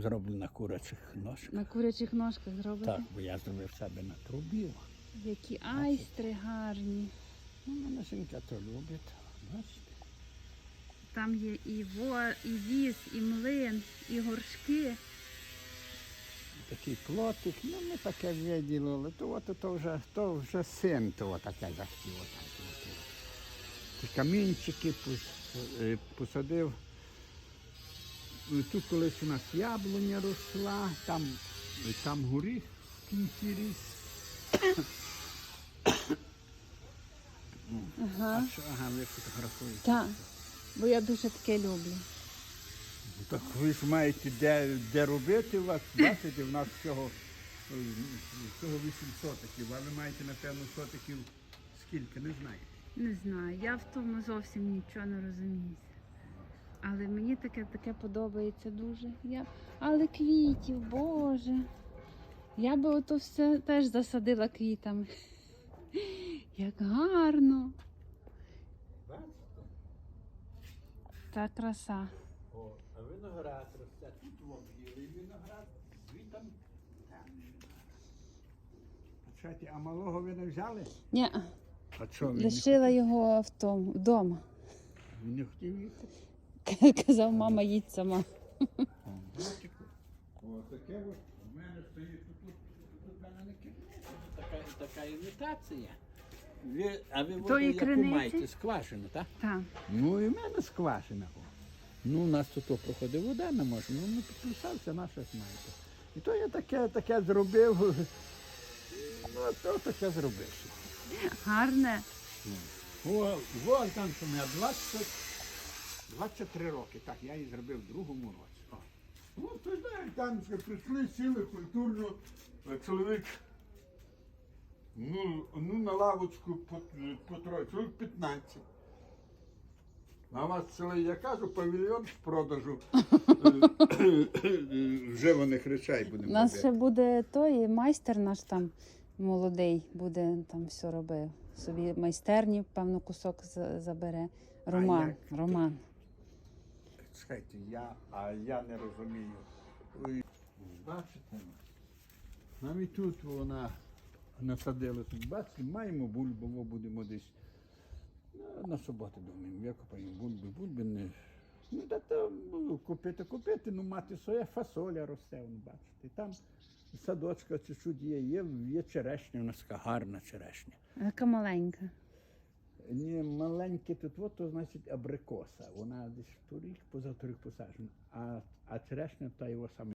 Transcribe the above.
Зроблю на курячих ножках. На курячих ножках зробите? Так, бо я зробив себе на трубі. Які айстри гарні. Ну, мене жінка то любить. Бачите? Там є і во, і віз, і млин, і горшки. Такий плотик, ну ми таке виділили, то от то вже, то вже син того таке захотів. Ті камінчики е, посадив. Ну, Тут колись у нас яблуня росла, там, там горіх в кінці ріс. Ага. А що, ага, ви фотографуєте. Так. Бо я дуже таке люблю. Так ви ж маєте де, де робити у вас, бачите, в нас всього, е, всього 8 сотиків, а ви маєте, напевно, сотиків скільки, не знаєте. Не знаю, я в тому зовсім нічого не розуміюся. Але мені таке таке подобається дуже. Я... Але квітів, Боже. Я би ото все теж засадила квітами. Як гарно. Та краса. О, а виноград росте, тут білий виноград, звітом А чаті, а малого ви не взяли? Ні, А він лишила його в тому, вдома. він не хотів їсти? Казав, мама, їдь сама. Бачите? О, таке от у мене стоїть тут, тут, в мене не тут така, така імітація. Ви, а ви воду яку криниці? маєте? Скважину, так? Так. Ну і в мене скважина. о. Ну, у нас тут проходить вода, не може, ну не підписався, на щось маєте. І то я таке, таке зробив. Ну, то таке зробив. Гарне. О, вон там що у мене 20, 23 роки. Так, я її зробив в другому році. Ну, то знаєш, там ще прийшли, сіли культурно, чоловік. Ну, ну на лавочку по, по троє, чоловік 15. А у вас цілий, я кажу, павільйон в продажу. Вживаних речей У нас ще буде той майстер наш там молодий, буде там все робив. Собі майстерні, певно, кусок забере. Роман. як? Роман. Чекайте, я, а я не розумію. Бачите? Навіть тут вона насадила тут. Бачите, маємо бульбу, будемо десь. ну, На суботу думаємо, викопаємо бульби, бульби не. Ну, та то ну, купити, купити, ну мати своє фасоля росте, вон, бачите. Там садочка чуть-чуть є, є, є черешня, у нас така гарна черешня. Така маленька. Ні, маленьке тут, от, то значить абрикоса. Вона десь торік, позаторік посаджена. А, а черешня та його саме.